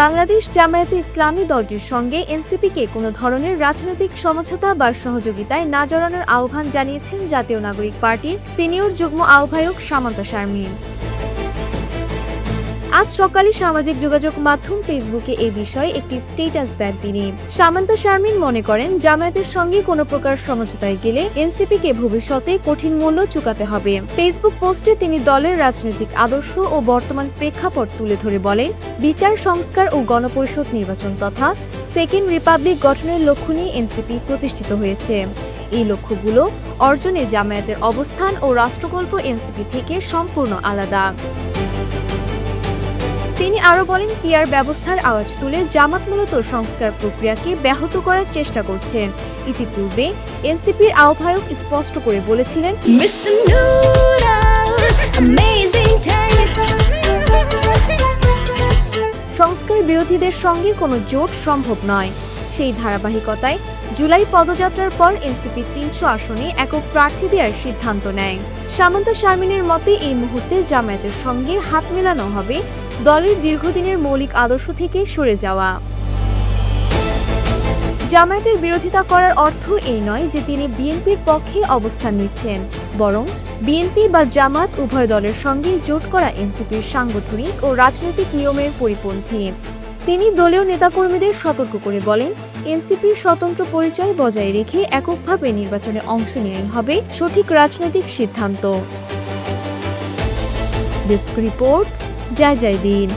বাংলাদেশ জামায়াতে ইসলামী দলটির সঙ্গে এনসিপিকে কোনো ধরনের রাজনৈতিক সমঝোতা বা সহযোগিতায় না জড়ানোর আহ্বান জানিয়েছেন জাতীয় নাগরিক পার্টির সিনিয়র যুগ্ম আহ্বায়ক সামন্ত শারমিন। আজ সকালে সামাজিক যোগাযোগ মাধ্যম ফেসবুকে এ বিষয়ে একটি স্টেটাস দেন তিনি। সামান্তা শারমিন মনে করেন, জামায়াতের সঙ্গে কোনো প্রকার সমঝোতায় গেলে এনসিপিকে ভবিষ্যতে কঠিন মূল্য চুকাতে হবে। ফেসবুক পোস্টে তিনি দলের রাজনৈতিক আদর্শ ও বর্তমান প্রেক্ষাপট তুলে ধরে বলেন, বিচার, সংস্কার ও গণপরিষদ নির্বাচন তথা সেকেন্ড রিপাবলিক গঠনের লক্ষ্য নিয়ে এনসিপি প্রতিষ্ঠিত হয়েছে। এই লক্ষ্যগুলো অর্জনে জামায়াতের অবস্থান ও রাষ্ট্রকল্প এনসিপি থেকে সম্পূর্ণ আলাদা। তিনি আরও বলেন পিয়ার ব্যবস্থার আওয়াজ তুলে জামাত মূলত সংস্কার প্রক্রিয়াকে ব্যাহত করার চেষ্টা করছেন। ইতিপূর্বে এনসিপির আহ্বায়ক স্পষ্ট করে বলেছিলেন. সংস্কার বিরোধীদের সঙ্গে কোনো জোট সম্ভব নয়। সেই ধারাবাহিকতায় জুলাই পদযাত্রার পর এনসিপি তিনশো আসনে একক প্রার্থী দেওয়ার সিদ্ধান্ত নেয়। সামন্ত শারমিনের মতে এই মুহূর্তে জামায়াতের সঙ্গে হাত মেলানো হবে দলের দীর্ঘদিনের মৌলিক আদর্শ থেকে সরে যাওয়া। জামায়াতের বিরোধিতা করার অর্থ এই নয় যে তিনি বিএনপির পক্ষে অবস্থান নিচ্ছেন, বরং বিএনপি বা জামাত উভয় দলের সঙ্গে জোট করা এনসিপির সাংগঠনিক ও রাজনৈতিক নিয়মের পরিপন্থী। তিনি দলীয় নেতাকর্মীদের সতর্ক করে বলেন এনসিপির স্বতন্ত্র পরিচয় বজায় রেখে এককভাবে নির্বাচনে অংশ নেওয়াই হবে সঠিক রাজনৈতিক সিদ্ধান্ত। ডেস্ক রিপোর্ট, জয় জয় দিন